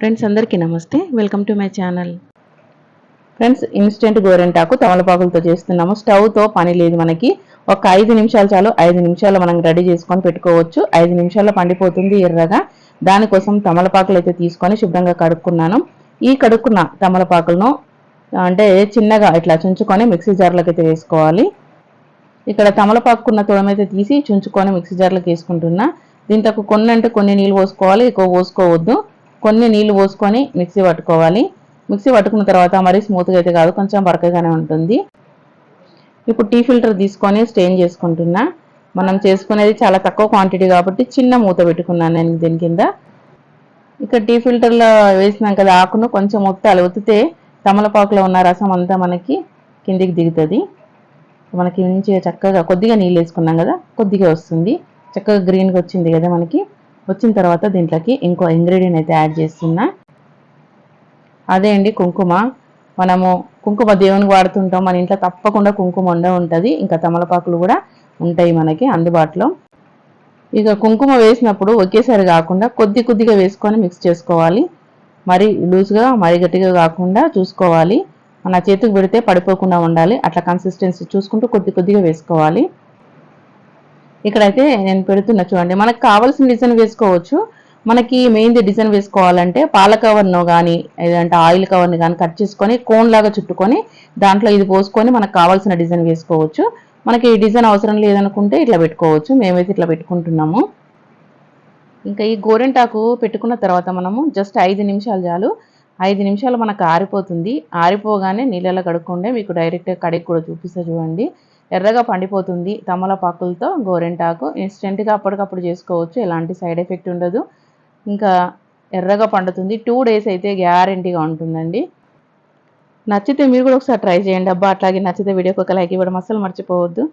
Friends అందరికీ నమస్తే. Welcome to my channel friends instant గోరెంటాకు తమలపాకులతో చేస్తున్నాము. స్టవ్తో పని లేదు మనకి. ఒక ఐదు నిమిషాలు చాలు. ఐదు నిమిషాలు మనం రెడీ చేసుకొని పెట్టుకోవచ్చు. ఐదు నిమిషాల్లో పండిపోతుంది ఎర్రగా. దానికోసం తమలపాకులు అయితే తీసుకొని శుభ్రంగా కడుక్కున్నాను. ఈ కడుక్కున్న తమలపాకులను అంటే చిన్నగా ఇట్లా చుంచుకొని మిక్సీ జార్లోకి అయితే వేసుకోవాలి. ఇక్కడ తమలపాకున్న తొడమైతే తీసి చుంచుకొని మిక్సీ జార్లోకి వేసుకుంటున్నా దీంట్లో కొన్ని అంటే కొన్ని నీళ్ళు పోసుకోవాలి. ఎక్కువ పోసుకోవద్దు. కొన్ని నీళ్ళు పోసుకొని మిక్సీ పట్టుకోవాలి. మిక్సీ పట్టుకున్న తర్వాత మరీ స్మూత్గా అయితే కాదు కొంచెం బరకగానే ఉంటుంది. ఇప్పుడు టీ ఫిల్టర్ తీసుకొని స్టెయిన్ చేసుకుంటున్నా. మనం చేసుకునేది చాలా తక్కువ క్వాంటిటీ కాబట్టి చిన్న మూత పెట్టుకున్నాను నేను దీని కింద. ఇక్కడ టీ ఫిల్టర్లో వేసినాం కదా ఆకును కొంచెం ఒత్తాలి ఒత్తితే తమలపాకులో ఉన్న రసం అంతా మనకి కిందికి దిగుతుంది. మనకి మంచిగా చక్కగా కొద్దిగా నీళ్ళు వేసుకున్నాం కదా కొద్దిగా వస్తుంది. చక్కగా గ్రీన్గా వచ్చింది కదా మనకి. వచ్చిన తర్వాత దీంట్లోకి ఇంకో ఇంగ్రీడియంట్ అయితే యాడ్ చేస్తున్నా. అదే అండి కుంకుమ. మనము కుంకుమ దేవునికి వాడుతుంటాం. మన ఇంట్లో తప్పకుండా కుంకుమ ఉండే ఉంటుంది. ఇంకా తమలపాకులు కూడా ఉంటాయి మనకి అందుబాటులో. ఇక కుంకుమ వేసినప్పుడు ఒకేసారి కాకుండా కొద్ది కొద్దిగా వేసుకొని మిక్స్ చేసుకోవాలి. మరి లూజ్గా మరి గట్టిగా కాకుండా చూసుకోవాలి. మన చేతికి పెడితే పడిపోకుండా ఉండాలి. అట్లా కన్సిస్టెన్సీ చూసుకుంటూ కొద్ది కొద్దిగా వేసుకోవాలి. ఇక్కడైతే నేను పెడుతున్నా చూడండి. మనకు కావాల్సిన డిజైన్ వేసుకోవచ్చు. మనకి మెయిన్ది డిజైన్ వేసుకోవాలంటే పాల కవర్ను కానీ లేదంటే ఆయిల్ కవర్ని కానీ కట్ చేసుకొని కోన్ లాగా చుట్టుకొని దాంట్లో ఇది పోసుకొని మనకు కావాల్సిన డిజైన్ వేసుకోవచ్చు. మనకి ఈ డిజైన్ అవసరం లేదనుకుంటే ఇట్లా పెట్టుకోవచ్చు. మేమైతే ఇట్లా పెట్టుకుంటున్నాము. ఇంకా ఈ గోరెంటాకు పెట్టుకున్న తర్వాత మనము జస్ట్ ఐదు నిమిషాలు చాలు. ఐదు నిమిషాలు మనకు ఆరిపోతుంది. ఆరిపోగానే నీళ్ళలో కడుక్కుంటే మీకు డైరెక్ట్గా కడిగి కూడా చూపిస్తా చూడండి. ఎర్రగా పండిపోతుంది తమలపాకులతో గోరెంటాకు. ఇన్స్టెంట్గా అప్పటికప్పుడు చేసుకోవచ్చు ఎలాంటి సైడ్ ఎఫెక్ట్ ఉండదు. ఇంకా ఎర్రగా పండుతుంది. టూ డేస్ అయితే గ్యారంటీగా ఉంటుందండి. నచ్చితే మీరు కూడా ఒకసారి ట్రై చేయండి. అబ్బా అట్లాగే నచ్చితే వీడియోకి ఒక లైక్ ఇవ్వడం అస్సలు మర్చిపోవద్దు.